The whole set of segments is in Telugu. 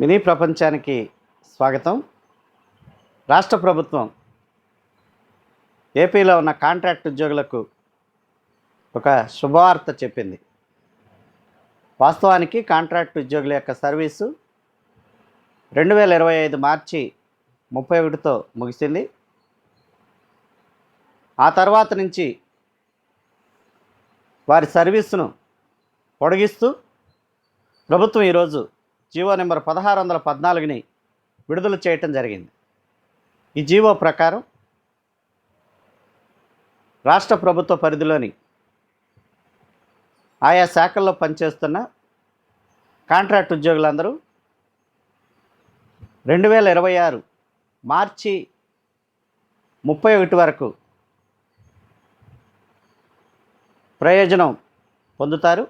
మినీ ప్రపంచానికి స్వాగతం. రాష్ట్ర ప్రభుత్వం ఏపీలో ఉన్న కాంట్రాక్ట్ ఉద్యోగులకు ఒక శుభవార్త చెప్పింది. వాస్తవానికి కాంట్రాక్ట్ ఉద్యోగుల యొక్క సర్వీసు రెండు వేల ఇరవై ఐదు మార్చి ముప్పై ఒకటితో ముగిసింది. ఆ తర్వాత నుంచి వారి సర్వీసును పొడిగిస్తూ ప్రభుత్వం ఈరోజు జీవో నెంబర్ పదహారు వందల పద్నాలుగుని విడుదల చేయటం జరిగింది. ఈ జీవో ప్రకారం రాష్ట్ర ప్రభుత్వ పరిధిలోని ఆయా శాఖల్లో పనిచేస్తున్న కాంట్రాక్ట్ ఉద్యోగులందరూ రెండు వేల ఇరవై ఆరు మార్చి ముప్పై ఒకటి వరకు ప్రయోజనం పొందుతారు.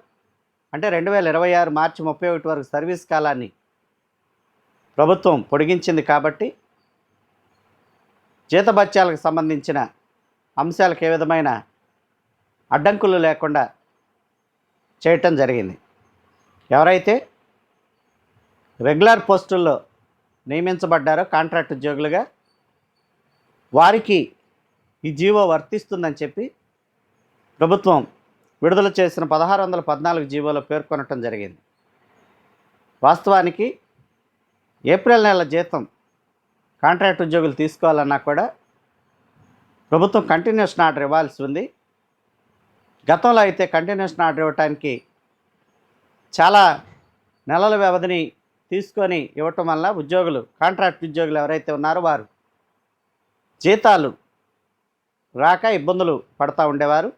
అంటే రెండు వేల ఇరవై ఆరు మార్చి ముప్పై ఒకటి వరకు సర్వీస్ కాలాన్ని ప్రభుత్వం పొడిగించింది కాబట్టి జీతభత్యాలకు సంబంధించిన అంశాలకు ఏ విధమైన అడ్డంకులు లేకుండా చేయటం జరిగింది. ఎవరైతే రెగ్యులర్ పోస్టుల్లో నియమించబడ్డారో కాంట్రాక్ట్ ఉద్యోగులుగా వారికి ఈ జీవో వర్తిస్తుందని చెప్పి ప్రభుత్వం విడుదల చేసిన పదహారు వందల పద్నాలుగు జీవోలో పేర్కొనటం జరిగింది. వాస్తవానికి ఏప్రిల్ నెల జీతం కాంట్రాక్ట్ ఉద్యోగులు తీసుకోవాలన్నా కూడా ప్రభుత్వం కంటిన్యూషన్ ఆర్డర్ ఇవ్వాల్సి ఉంది. గతంలో అయితే కంటిన్యూషన్ ఆర్డర్ ఇవ్వటానికి చాలా నెలల వ్యవధిని తీసుకొని ఇవ్వటం వల్ల ఉద్యోగులు కాంట్రాక్ట్ ఉద్యోగులు ఎవరైతే ఉన్నారో వారు జీతాలు రాక ఇబ్బందులు పడతా ఉండేవారు.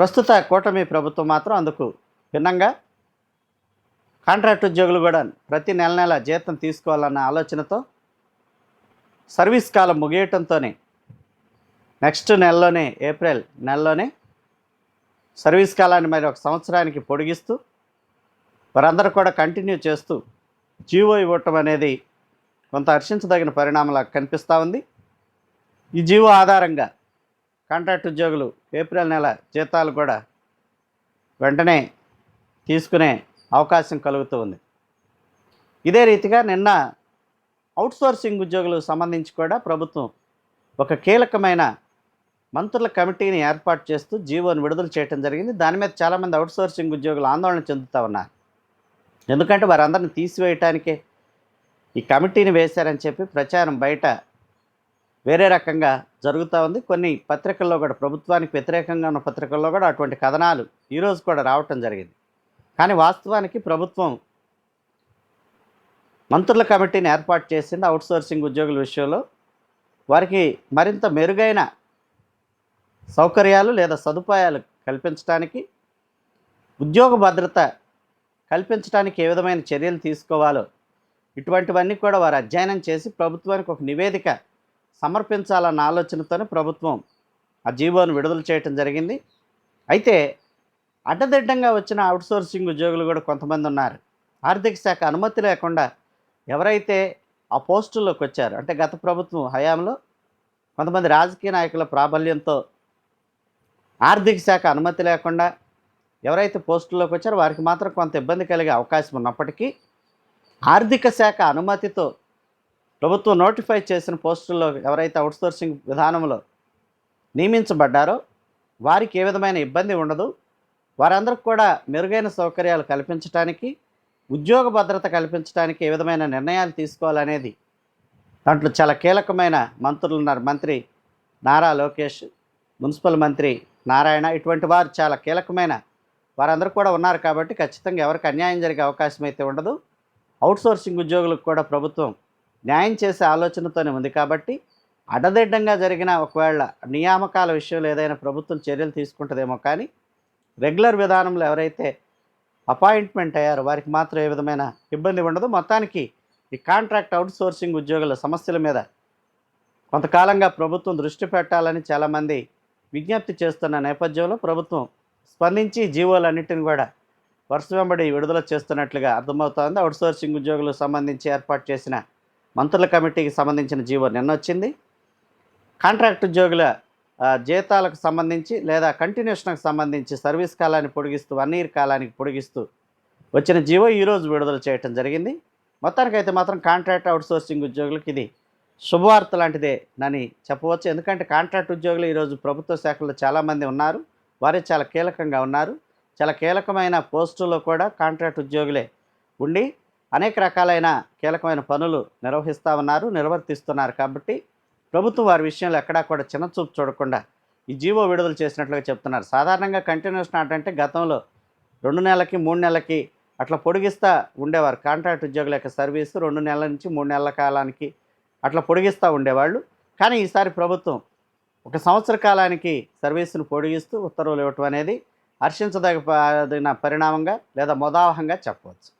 ప్రస్తుత కూటమి ప్రభుత్వం మాత్రం అందుకు భిన్నంగా కాంట్రాక్ట్ ఉద్యోగులు కూడా ప్రతి నెల నెల జీతం తీసుకోవాలన్న ఆలోచనతో సర్వీస్ కాలం ముగియటంతోనే నెక్స్ట్ నెలలోనే ఏప్రిల్ నెలలోనే సర్వీస్ కాలాన్ని మరి ఒక సంవత్సరానికి పొడిగిస్తూ వారందరూ కూడా కంటిన్యూ చేస్తూ జీవో ఇవ్వటం అనేది కొంత హర్షించదగిన పరిణామాలు కనిపిస్తూ ఉంది. ఈ జీవో ఆధారంగా కాంట్రాక్ట్ ఉద్యోగులు ఏప్రిల్ నెల జీతాలు కూడా వెంటనే తీసుకునే అవకాశం కలుగుతూ ఉంది. ఇదే రీతిగా నిన్న అవుట్సోర్సింగ్ ఉద్యోగులకు సంబంధించి కూడా ప్రభుత్వం ఒక కీలకమైన మంత్రుల కమిటీని ఏర్పాటు చేస్తూ జీవోను విడుదల చేయడం జరిగింది. దాని మీద చాలామంది అవుట్సోర్సింగ్ ఉద్యోగులు ఆందోళన చెందుతూ ఉన్నారు. ఎందుకంటే వారందరిని తీసివేయటానికే ఈ కమిటీని వేశారని చెప్పి ప్రచారం బయట వేరే రకంగా జరుగుతూ ఉంది. కొన్ని పత్రికల్లో కూడా ప్రభుత్వానికి వ్యతిరేకంగా ఉన్న పత్రికల్లో కూడా అటువంటి కథనాలు ఈరోజు కూడా రావటం జరిగింది. కానీ వాస్తవానికి ప్రభుత్వం మంత్రుల కమిటీని ఏర్పాటు చేసింది అవుట్సోర్సింగ్ ఉద్యోగుల విషయంలో. వారికి మరింత మెరుగైన సౌకర్యాలు లేదా సదుపాయాలు కల్పించడానికి ఉద్యోగ భద్రత కల్పించడానికి ఏ విధమైన చర్యలు తీసుకోవాలో ఇటువంటివన్నీ కూడా వారు అధ్యయనం చేసి ప్రభుత్వానికి ఒక నివేదిక సమర్పించాలన్న ఆలోచనతోనే ప్రభుత్వం ఆ జీవోను విడుదల చేయటం జరిగింది. అయితే అడ్డదిడ్డంగా వచ్చిన అవుట్సోర్సింగ్ ఉద్యోగులు కూడా కొంతమంది ఉన్నారు. ఆర్థిక శాఖ అనుమతి లేకుండా ఎవరైతే ఆ పోస్టుల్లోకి వచ్చారు అంటే గత ప్రభుత్వం హయాంలో కొంతమంది రాజకీయ నాయకుల ప్రాబల్యంతో ఆర్థిక శాఖ అనుమతి లేకుండా ఎవరైతే పోస్టుల్లోకి వచ్చారో వారికి మాత్రం కొంత ఇబ్బంది కలిగే అవకాశం ఉన్నప్పటికీ ఆర్థిక శాఖ అనుమతితో ప్రభుత్వం నోటిఫై చేసిన పోస్టుల్లో ఎవరైతే అవుట్సోర్సింగ్ విధానంలో నియమించబడ్డారో వారికి ఏ విధమైన ఇబ్బంది ఉండదు. వారందరికి కూడా మెరుగైన సౌకర్యాలు కల్పించడానికి ఉద్యోగ భద్రత కల్పించడానికి ఏ విధమైన నిర్ణయాలు తీసుకోవాలనేది దాంట్లో చాలా కీలకమైన మంత్రులు ఉన్నారు. మంత్రి నారా లోకేష్ మున్సిపల్ మంత్రి నారాయణ ఇటువంటి వారు చాలా కీలకమైన వారందరూ కూడా ఉన్నారు కాబట్టి ఖచ్చితంగా ఎవరికి అన్యాయం జరిగే అవకాశం అయితే ఉండదు. అవుట్సోర్సింగ్ ఉద్యోగులకు కూడా ప్రభుత్వం న్యాయం చేసే ఆలోచనతోనే ఉంది కాబట్టి అడ్డదిడ్డంగా జరిగిన ఒకవేళ నియామకాల విషయంలో ఏదైనా ప్రభుత్వం చర్యలు తీసుకుంటుందేమో కానీ రెగ్యులర్ విధానంలో ఎవరైతే అపాయింట్మెంట్ అయ్యారో వారికి మాత్రం ఏ విధమైన ఇబ్బంది ఉండదు. మొత్తానికి ఈ కాంట్రాక్ట్ అవుట్సోర్సింగ్ ఉద్యోగుల సమస్యల మీద కొంతకాలంగా ప్రభుత్వం దృష్టి పెట్టాలని చాలామంది విజ్ఞప్తి చేస్తున్న నేపథ్యంలో ప్రభుత్వం స్పందించి జీవోలన్నింటిని కూడా వరుస వెంబడి విడుదల చేస్తున్నట్లుగా అర్థమవుతోంది. అవుట్సోర్సింగ్ ఉద్యోగులకు సంబంధించి ఏర్పాటు చేసిన మంత్రుల కమిటీకి సంబంధించిన జీవో నిన్న వచ్చింది కాంట్రాక్ట్ ఉద్యోగుల జీతాలకు సంబంధించి లేదా కంటిన్యూషన్కి సంబంధించి సర్వీస్ కాలాన్ని పొడిగిస్తూ వన్ ఇయర్ కాలానికి పొడిగిస్తూ వచ్చిన జీవో ఈరోజు విడుదల చేయటం జరిగింది. మొత్తానికైతే మాత్రం కాంట్రాక్ట్ అవుట్సోర్సింగ్ ఉద్యోగులకు ఇది శుభవార్త లాంటిదే అని చెప్పవచ్చు. ఎందుకంటే కాంట్రాక్ట్ ఉద్యోగులు ఈరోజు ప్రభుత్వ శాఖల్లో చాలామంది ఉన్నారు. వారే చాలా కీలకంగా ఉన్నారు. చాలా కీలకమైన పోస్టుల్లో కూడా కాంట్రాక్ట్ ఉద్యోగులే ఉండి అనేక రకాలైన కీలకమైన పనులు నిర్వహిస్తూ ఉన్నారు నిర్వర్తిస్తున్నారు కాబట్టి ప్రభుత్వం వారి విషయంలో ఎక్కడా కూడా చిన్నచూపు చూడకుండా ఈ జీవో విడుదల చేసినట్లుగా చెప్తున్నారు. సాధారణంగా కంటిన్యూస్ నాట్ అంటే గతంలో రెండు నెలలకి మూడు నెలలకి అట్లా పొడిగిస్తూ ఉండేవారు. కాంట్రాక్ట్ ఉద్యోగుల యొక్క సర్వీసు రెండు నెలల నుంచి మూడు నెలల కాలానికి అట్లా పొడిగిస్తూ ఉండేవాళ్ళు. కానీ ఈసారి ప్రభుత్వం ఒక సంవత్సర కాలానికి సర్వీసును పొడిగిస్తూ ఉత్తర్వులు ఇవ్వటం అనేది హర్షించదగిన పరిణామంగా లేదా ముదావహంగా చెప్పవచ్చు.